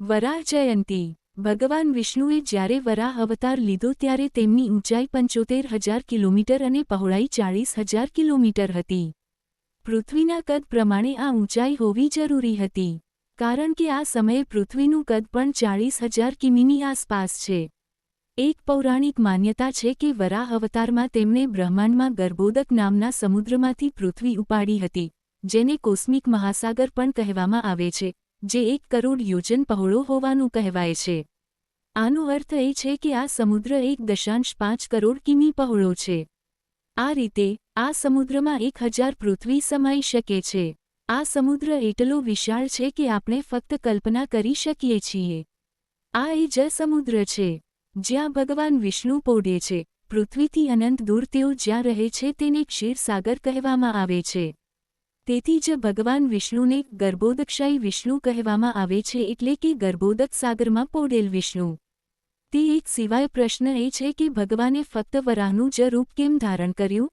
વરાહ જયંતી. ભગવાન વિષ્ણુએ જ્યારે વરાહ અવતાર લીધો ત્યારે તેમની ઊંચાઈ પંચોતેર હજાર કિલોમીટર અને પહોળાઈ ચાળીસ હજાર કિલોમીટર હતી. પૃથ્વીના કદ પ્રમાણે આ ઊંચાઈ હોવી જરૂરી હતી. કારણ કે આ સમયે પૃથ્વીનું કદ પણ ચાળીસ હજાર કિમીની આસપાસ છે. એક પૌરાણિક માન્યતા છે કે વરાહ અવતારમાં તેમણે બ્રહ્માંડમાં ગર્ભોદક નામના સમુદ્રમાંથી પૃથ્વી ઉપાડી હતી, જેને કોસ્મિક મહાસાગર પણ કહેવામાં આવે છે. જે એક કરોડ યોજન પહોળો હોવાનું કહેવાય છે. આનો અર્થ એ છે કે આ સમુદ્ર એક દશાંશ પાંચ કરોડ કિમી પહોળો છે. આ રીતે, આ સમુદ્રમાં એક હજાર પૃથ્વી સમાઈ શકે છે. આ સમુદ્ર એટલો વિશાળ છે કે આપણે ફક્ત કલ્પના કરી શકીએ છીએ. આ એ જ સમુદ્ર છે. જ્યાં ભગવાન વિષ્ણુ પોઢે છે. પૃથ્વીથી અનંત દૂર તેઓ જ્યાં રહે છે તેને ક્ષીરસાગર કહેવામાં આવે છે. તેથી જ ભગવાન વિષ્ણુને ગર્ભોદક્ષાય વિષ્ણુ કહેવામાં આવે છે એટલે કે ગર્ભોદક સાગરમાં પોડેલ વિષ્ણુ. તે એક સિવાય પ્રશ્ન એ છે કે ભગવાને ફક્ત વરાહનું જ રૂપ કેમ ધારણ કર્યું?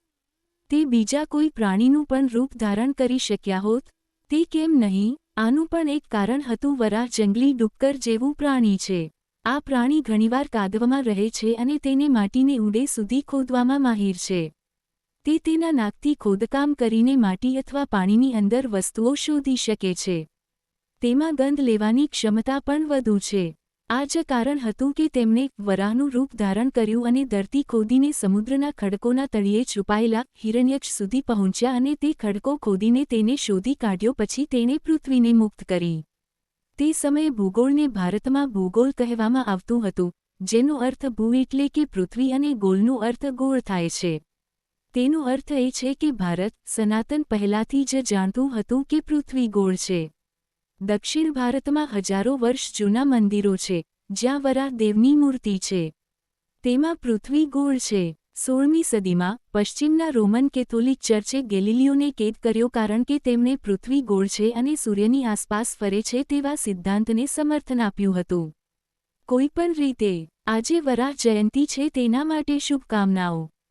તે બીજા કોઈ પ્રાણીનું પણ રૂપ ધારણ કરી શક્યા હોત? તે કેમ નહીં? આનું પણ એક કારણ હતું વરાહ જંગલી ડુક્કર જેવું પ્રાણી છે. આ પ્રાણી ઘણીવાર કાદવમાં રહે છે અને તેને માટીને ઉડે સુધી ખોદવામાં માહિર છે. તે તેના નાકથી ખોદકામ કરીને માટી અથવા પાણીની અંદર વસ્તુઓ શોધી શકે છે. તેમાં ગંધ લેવાની ક્ષમતા પણ વધુ છે. આ જ કારણ હતું કે તેમણે વરાહનું રૂપ ધારણ કર્યું અને ધરતી ખોદીને સમુદ્રના ખડકોના તળિયે છુપાયેલા હિરણ્યક્ષ સુધી પહોંચ્યા અને તે ખડકો ખોદીને તેને શોધી કાઢ્યો પછી તેણે પૃથ્વીને મુક્ત કરી. તે સમયે ભૂગોળને ભારતમાં ભૂગોળ કહેવામાં આવતું હતું, જેનો અર્થ ભૂ એટલે કે પૃથ્વી અને ગોળનો અર્થ ગોળ થાય છે. તેનો અર્થ એ છે કે ભારત સનાતન પહેલાથી જ જાણતું હતું કે પૃથ્વી ગોળ છે. દક્ષિણ ભારતમાં હજારો વર્ષ જૂના મંદિરો છે, જ્યાં વરા દેવની મૂર્તિ છે. તેમાં પૃથ્વી ગોળ છે. સોળમી સદીમાં પશ્ચિમના રોમન કેથોલિક ચર્ચે ગેલિલિયોને કેદ કર્યો કારણ કે તેમણે પૃથ્વી ગોળ છે અને સૂર્યની આસપાસ ફરે છે તેવા સિદ્ધાંતને સમર્થન આપ્યું હતું. કોઈપણ રીતે, આજે વરાહ જયંતી છે તેના માટે શુભકામનાઓ.